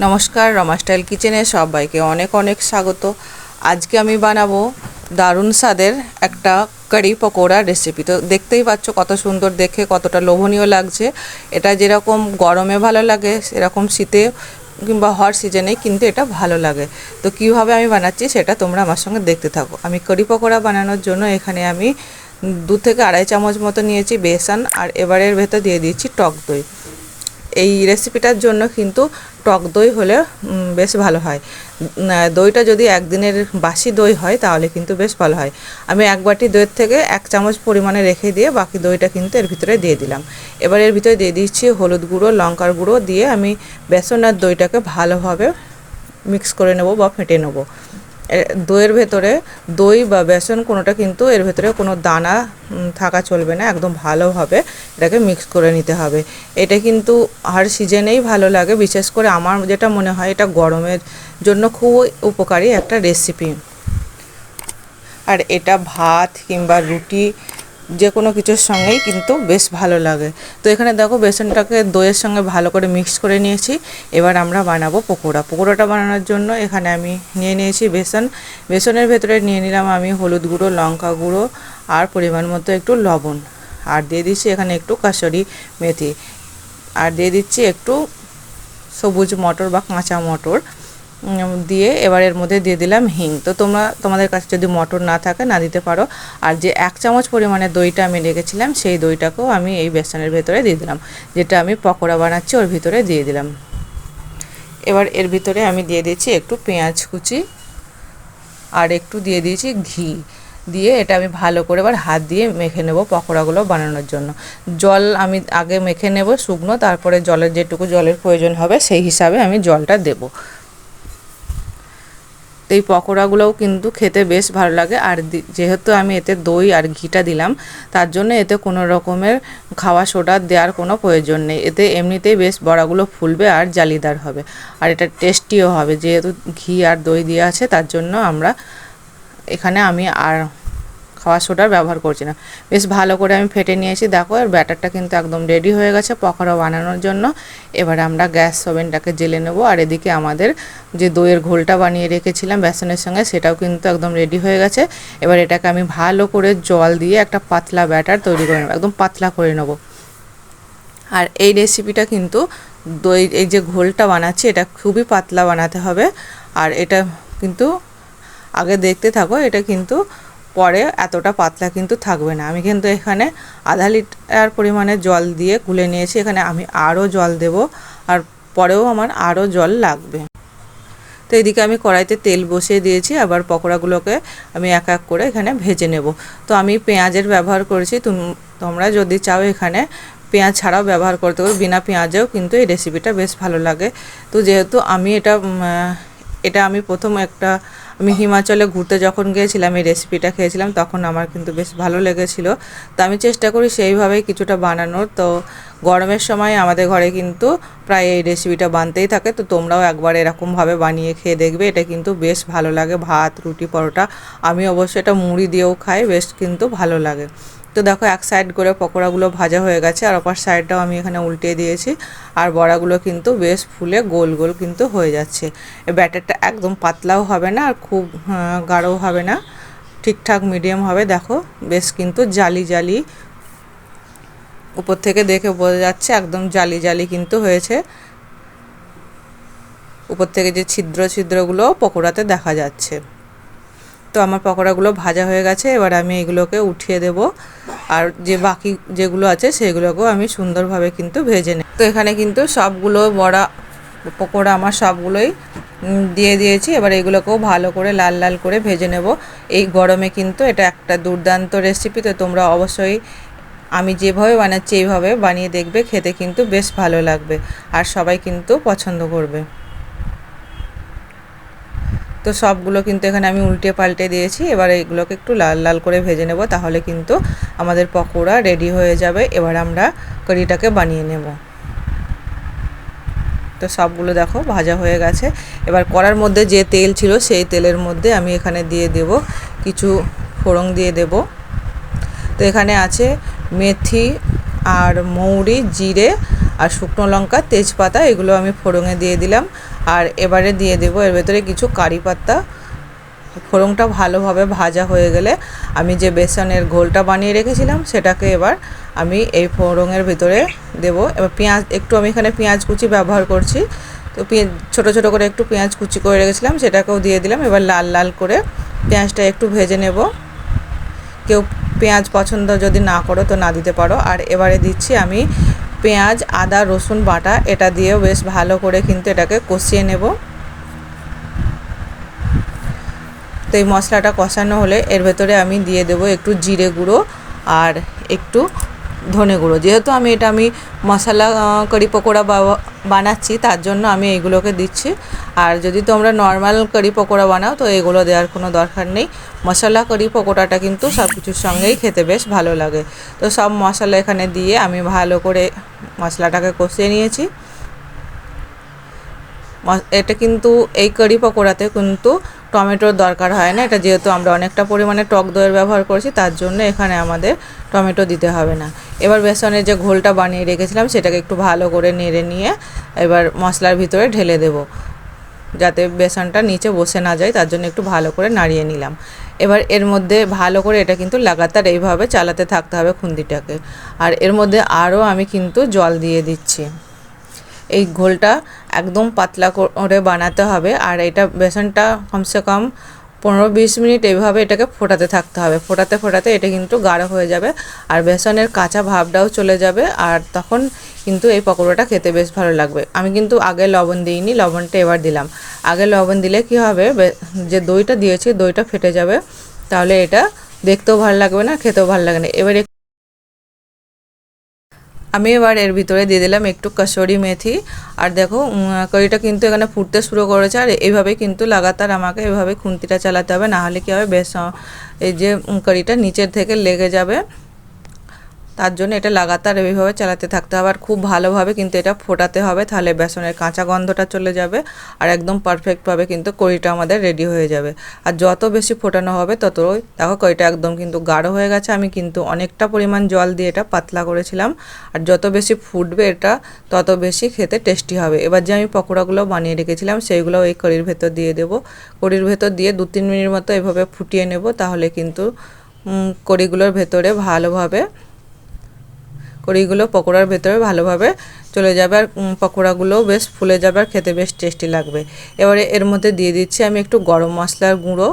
নমস্কার, রমা স্টাইল কিচেনে সবাইকে অনেক অনেক স্বাগত। আজকে আমি বানাবো দারুণ স্বাদের একটা কারি পকোড়া রেসিপি তো দেখতেই পাচ্ছ কত সুন্দর দেখে, কতটা লোভনীয় লাগছে। এটা যেরকম গরমে ভালো লাগে, সেরকম শীতে কিংবা হট সিজনে কিন্তু এটা ভালো লাগে। তো কীভাবে আমি বানাচ্ছি সেটা তোমরা আমার সঙ্গে দেখতে থাকো। আমি কারি পকোড়া বানানোর জন্য এখানে আমি দু থেকে আড়াই চামচ মতো নিয়েছি বেসন, আর এবারের ভেতর দিয়ে দিয়েছি টক দই। এই রেসিপিটার জন্য কিন্তু টক দই হলে বেশ ভালো হয়। দইটা যদি একদিনের বাসি দই হয়, তাহলে কিন্তু বেশ ভালো হয়। আমি এক বাটি দইয়ের থেকে এক চামচ পরিমাণে রেখে দিয়ে বাকি দইটা কিন্তু এর ভিতরে দিয়ে দিলাম। এবার এর ভিতরে দিয়ে দিচ্ছি হলুদ গুঁড়ো, লঙ্কার গুঁড়ো দিয়ে আমি বেসন আর দইটাকে ভালোভাবে মিক্স করে নেব বা ফেটে নেব। দইয়ের ভেতরে দই বা বেসন কোনোটা কিন্তু এর ভেতরে কোনো দানা থাকা চলবে না, একদম ভালোভাবে এটাকে মিক্স করে নিতে হবে। এটা কিন্তু আর সিজনেই ভালো লাগে। বিশেষ করে আমার যেটা মনে হয়, এটা গরমের জন্য খুব উপকারী একটা রেসিপি আর এটা ভাত কিংবা রুটি যে কোনো কিছুর সঙ্গেই কিন্তু বেশ ভালো লাগে। তো এখানে দেখো বেসনটাকে দইয়ের সঙ্গে ভালো করে মিক্স করে নিয়েছি। এবার আমরা বানাবো পকোড়া। পকোড়াটা বানানোর জন্য এখানে আমি নিয়ে নিয়েছি বেসন। বেসনের ভেতরে নিয়ে নিলাম আমি হলুদ গুঁড়ো, লঙ্কা গুঁড়ো আর পরিমাণ মতো একটু লবণ। আর দিয়ে দিচ্ছি এখানে একটু কাসরি মেথি। আর দিয়ে দিচ্ছি একটু সবুজ মটর বা কাঁচা মটর। দিয়ে এবার এর মধ্যে দিয়ে দিলাম হিং। তো তোমরা, তোমাদের কাছে যদি মটর না থাকে, না দিতে পারো। আর যে এক চামচ পরিমাণে দইটা আমি রেখেছিলাম, সেই দইটাকেও আমি এই বেসনের ভেতরে দিয়ে দিলাম। যেটা আমি পকোড়া বানাচ্ছি, ওর ভিতরে দিয়ে দিলাম। এবার এর ভিতরে আমি দিয়ে দিয়েছি একটু পেঁয়াজ কুচি আর একটু দিয়ে দিয়েছি ঘি। দিয়ে এটা আমি ভালো করে এবার হাত দিয়ে মেখে নেব পকোড়াগুলো বানানোর জন্য। জল আমি আগে মেখে নেব শুকনো, তারপরে জলের যেটুকু জলের প্রয়োজন হবে, সেই হিসাবে আমি জলটা দেবো। এই পকোড়াগুলোও কিন্তু খেতে বেশ ভালো লাগে। আর যেহেতু আমি এতে দই আর ঘিটা দিলাম, তার জন্য এতে কোনো রকমের খাওয়া সোডা দেওয়ার কোনো প্রয়োজন নেই। এতে এমনিতেই বেশ বড়াগুলো ফুলবে আর জালিদার হবে। আর এটা টেস্টিও হবে। যেহেতু ঘি আর দই দেওয়া আছে, তার জন্য আমরা এখানে আমি আর খাওয়া সোডার ব্যবহার করছি না। বেশ ভালো করে আমি ফেটে নিয়েছি, দেখো এর ব্যাটারটা কিন্তু একদম রেডি হয়ে গেছে পকোড়া বানানোর জন্য। এবার আমরা গ্যাস ওভেনটাকে জেলে নেব, আর এদিকে আমাদের যে দইয়ের ঘোলটা বানিয়ে রেখেছিলাম বেসনের সঙ্গে, সেটাও কিন্তু একদম রেডি হয়ে গেছে। এবার এটাকে আমি ভালো করে জল দিয়ে একটা পাতলা ব্যাটার তৈরি করে নেব, একদম পাতলা করে নেব। আর এই রেসিপিটা কিন্তু দই, এই যে ঘোলটা বানাচ্ছি, এটা খুবই পাতলা বানাতে হবে। আর এটা কিন্তু আগে দেখতে থাকো, এটা কিন্তু পরে এতটা পাতলা কিন্তু থাকবে না। আমি কিন্তু এখানে আধা লিটার পরিমাণে জল দিয়ে গুলে নিয়েছি। এখানে আমি আরও জল দেব আর পরেও আমার আরও জল লাগবে। তো এদিকে আমি কড়াইতে তেল বসিয়ে দিয়েছি। আবার পকোড়াগুলোকে আমি এক এক করে এখানে ভেজে নেব। তো আমি পেঁয়াজের ব্যবহার করেছি। তুম- তোমরা যদি চাও এখানে পেঁয়াজ ছাড়াও ব্যবহার করতে পারো। বিনা পেঁয়াজেও কিন্তু এই রেসিপিটা বেশ ভালো লাগে। তো যেহেতু আমি এটা এটা আমি প্রথম একটা আমি হিমাচলে ঘুরতে যখন গিয়েছিলাম, এই রেসিপিটা খেয়েছিলাম, তখন আমার কিন্তু বেশ ভালো লেগেছিল। তো আমি চেষ্টা করি সেইভাবেই কিছুটা বানানোর। তো গরমের সময় আমাদের ঘরে কিন্তু প্রায় এই রেসিপিটা বানতেই থাকে। তো তোমরাও একবার এরকমভাবে বানিয়ে খেয়ে দেখবে, এটা কিন্তু বেশ ভালো লাগে। ভাত, রুটি, পরোটা, আমি অবশ্যই এটা মুড়ি দিয়েও খাই, বেশ কিন্তু ভালো লাগে। তো দেখো এক সাইড করে পকোড়াগুলো ভাজা হয়ে গেছে আর অপার সাইডটাও আমি এখানে উল্টিয়ে দিয়েছি। আর বড়াগুলো কিন্তু বেশ ফুলে গোল গোল কিন্তু হয়ে যাচ্ছে। ব্যাটারটা একদম পাতলাও হবে না আর খুব আহ, গাঢ়ও হবে না। ঠিকঠাক মিডিয়াম হবে দেখো বেশ কিন্তু জালি জালি। উপর থেকে দেখে বোঝা যাচ্ছে একদম জালি জালি কিন্তু হয়েছে। উপর থেকে যে ছিদ্র ছিদ্রগুলো পকোড়াতে দেখা যাচ্ছে। তো আমার পকোড়াগুলো ভাজা হয়ে গেছে, এবার আমি এগুলোকে উঠিয়ে দেব। আর যে বাকি যেগুলো আছে সেগুলোকেও আমি সুন্দরভাবে কিন্তু ভেজে নেব। তো এখানে কিন্তু সবগুলো বড়া, পকোড়া আমার সবগুলোই দিয়ে দিয়েছি। এবার এগুলোকেও ভালো করে লাল লাল করে ভেজে নেব। এই গরমে কিন্তু এটা একটা দুর্দান্ত রেসিপি তো তোমরা অবশ্যই আমি যেভাবে বানাচ্ছি এইভাবে বানিয়ে দেখবে, খেতে কিন্তু বেশ ভালো লাগবে। আর সবাই কিন্তু পছন্দ করবে। তো সবগুলো কিন্তু এখানে আমি উল্টে পাল্টে দিয়েছি। এবার এগুলোকে একটু লাল লাল করে ভেজে নেব, তাহলে কিন্তু আমাদের পকোড়া রেডি হয়ে যাবে। এবার আমরা কারিটাকে বানিয়ে নেব। তো সবগুলো দেখো ভাজা হয়ে গেছে। এবার কড়ার মধ্যে যে তেল ছিল, সেই তেলের মধ্যে আমি এখানে দিয়ে দেব কিছু ফোড়ন দিয়ে দেব। তো এখানে আছে মেথি আর মৌরি, জিরে আর শুকনো লঙ্কা, তেজপাতা, এগুলো আমি ফোড়ঙে দিয়ে দিলাম। আর এবারে দিয়ে দেবো, এর ভেতরে কিছু কারি পাতা। ফোড়নটা ভালোভাবে ভাজা হয়ে গেলে আমি যে বেসনের ঘোলটা বানিয়ে রেখেছিলাম, সেটাকে এবার আমি এই ফোড়ঙের ভিতরে দেব। এবার পেঁয়াজ, একটু আমি এখানে পেঁয়াজ কুচি ব্যবহার করছি। তো পেঁয়াজ ছোটো ছোটো করে একটু পেঁয়াজ কুচি করে রেখেছিলাম, সেটাকেও দিয়ে দিলাম। এবার লাল লাল করে পেঁয়াজটা একটু ভেজে নেব। কেউ পেঁয়াজ পছন্দ যদি না করো তো না দিতে পারো। আর এবারে দিচ্ছি আমি পেঁয়াজ, আদা, রসুন বাটা, এটা দিয়েও বেশ ভালো করে কিন্তু এটাকে কষিয়ে নেব। তো এই মশলাটা কষানো হলে এর ভেতরে আমি দিয়ে দেবো একটু জিরে গুঁড়ো আর একটু ধনে গুঁড়ো। যেহেতু আমি এটা আমি মশলা কারি পকোড়া বানাচ্ছি, তার জন্য আমি এইগুলোকে দিচ্ছি। আর যদি তোমরা নর্মাল কারি পকোড়া বানাও, তো এগুলো দেওয়ার কোনো দরকার নেই। মশলা কারি পকোড়াটা কিন্তু সব কিছুর সঙ্গেই খেতে বেশ ভালো লাগে। তো সব মশলা এখানে দিয়ে আমি ভালো করে মশলাটাকে কষিয়ে নিয়েছি। এটা কিন্তু এই কারি পকোড়াতে কিন্তু টমেটোর দরকার হয় না। এটা যেহেতু আমরা অনেকটা পরিমাণে টক দইয়ের ব্যবহার করছি, তার জন্য এখানে আমাদের টমেটো দিতে হবে না। এবার বেসনের যে ঘোলটা বানিয়ে রেখেছিলাম, সেটাকে একটু ভালো করে নেড়ে নিয়ে এবার মশলার ভিতরে ঢেলে দেব। যাতে বেসনটা নিচে বসে না যায়, তার জন্য একটু ভালো করে নাড়িয়ে নিলাম। এবার এর মধ্যে ভালো করে এটা কিন্তু লাগাতার এইভাবে চালাতে থাকতে হবে খুন্দিটাকে আর এর মধ্যে আরও আমি কিন্তু জল দিয়ে দিচ্ছি। এই ঘোলটা একদম পাতলা করে বানাতে হবে। আর এটা বেসনটা কমসে কম পনেরো বিশ মিনিট এইভাবে এটাকে ফোটাতে থাকতে হবে। ফোটাতে ফোটাতে এটা কিন্তু গাঢ় হয়ে যাবে আর বেসনের কাঁচা ভাবটাও চলে যাবে আর তখন কিন্তু এই পকোড়াটা খেতে বেশ ভালো লাগবে। আমি কিন্তু আগে লবণ দিইনি, লবণটা এবার দিলাম। আগে লবণ দিলে কি হবে? যে দইটা দিয়েছি, দইটা ফেটে যাবে। তাহলে এটা দেখতেও ভালো লাগবে না, খেতেও ভালো লাগে না। এবার আমি এবার এর ভিতরে দিয়ে দিলাম একটু কাসরি মেথি। আর দেখো কড়িটা কিন্তু এখানে ফুটতে শুরু করেছে। আর এইভাবে কিন্তু লাগাতার আমাকে এভাবে খুন্তিটা চালাতে হবে। নাহলে কী হবে, বেশ এই যে কড়িটা নিচের থেকে লেগে যাবে। তার জন্য এটা লাগাতার এইভাবে চালাতে থাকতে হবে। আর খুব ভালোভাবে কিন্তু এটা ফোটাতে হবে, তাহলে বেসনের কাঁচা গন্ধটা চলে যাবে আর একদম পারফেক্টভাবে কিন্তু কড়িটা আমাদের রেডি হয়ে যাবে। আর যত বেশি ফোটানো হবে ততই দেখো কড়িটা একদম কিন্তু গাঢ় হয়ে গেছে। আমি কিন্তু অনেকটা পরিমাণ জল দিয়ে এটা পাতলা করেছিলাম। আর যত বেশি ফুটবে এটা, তত বেশি খেতে টেস্টি হবে। এবার যে আমি পকোড়াগুলো বানিয়ে রেখেছিলাম, সেইগুলো এই কড়ির ভেতর দিয়ে দেবো। কড়ির ভেতর দিয়ে দু তিন মিনিট মতো এভাবে ফুটিয়ে নেব, তাহলে কিন্তু কড়িগুলোর ভেতরে ভালোভাবে কড়িগুলো পকোড়ার ভেতরে ভালোভাবে চলে যাবে আর পকোড়াগুলোও বেশ ফুলে যাবে আর খেতে বেশ টেস্টি লাগবে। এবারে এর মধ্যে দিয়ে দিচ্ছি আমি একটু গরম মশলার গুঁড়ো।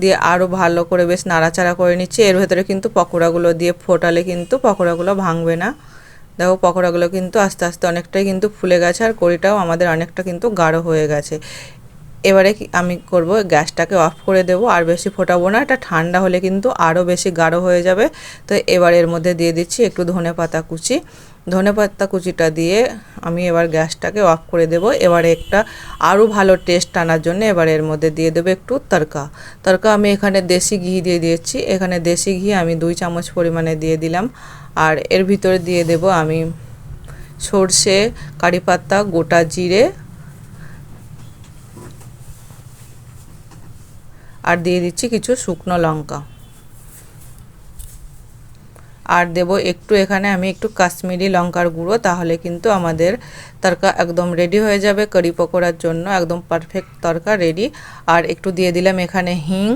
দিয়ে আরও ভালো করে বেশ নাড়াচাড়া করে নিচ্ছি। এর ভেতরে কিন্তু পকোড়াগুলো দিয়ে ফোটালে কিন্তু পকোড়াগুলো ভাঙবে না। দেখো, পকোড়াগুলো কিন্তু আস্তে আস্তে অনেকটাই কিন্তু ফুলে গেছে আর কড়িটাও আমাদের অনেকটা কিন্তু গাঢ় হয়ে গেছে। এবারে আমি করব, গ্যাসটাকে অফ করে দেব, আর বেশি ফোটাবো না, এটা ঠান্ডা হলে কিন্তু আরও বেশি গাঢ় হয়ে যাবে। তো এবার এর মধ্যে দিয়ে দিচ্ছি একটু ধনে পাতা কুচি। ধনে পাতা কুচিটা দিয়ে আমি এবার গ্যাসটাকে অফ করে দেব। এবারে একটা আরও ভালো টেস্ট আনার জন্য এবার এর মধ্যে দিয়ে দেবো একটু তরকা। তরকা আমি এখানে দেশি ঘি দিয়ে দিয়েছি। এখানে দেশি ঘি আমি দুই চামচ পরিমাণে দিয়ে দিলাম। আর এর ভিতরে দিয়ে দেব আমি সর্ষে, কারি পাতা, গোটা জিরে আর দিয়ে দিচ্ছি কিছু শুকনো লঙ্কা। আর দেব একটু এখানে আমি একটু কাশ্মীরি লঙ্কার গুঁড়ো, তাহলে কিন্তু আমাদের তরকা একদম রেডি হয়ে যাবে। কারি পকোড়ার জন্য একদম পারফেক্ট তরকা রেডি আর একটু দিয়ে দিলাম এখানে হিং।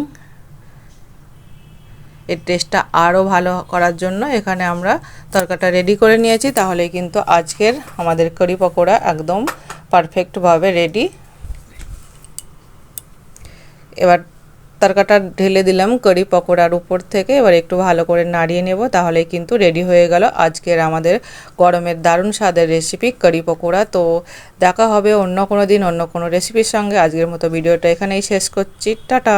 এর টেস্টটা আরও ভালো করার জন্য এখানে আমরা তরকাটা রেডি করে নিয়েছি। তাহলে কিন্তু আজকের আমাদের কারি পকোড়া একদম পারফেক্টভাবে রেডি এবার তরকাটা ঢেলে দিলাম কারি পকোড়ার উপর থেকে। এবার একটু ভালো করে নাড়িয়ে নেব, তাহলেই কিন্তু রেডি হয়ে গেল আজকের আমাদের গরমের দারুণ স্বাদের রেসিপি কারি পকোড়া। তো দেখা হবে অন্য কোনো দিন, অন্য কোনো রেসিপির সঙ্গে। আজকের মতো ভিডিওটা এখানেই শেষ করছি। টাটা!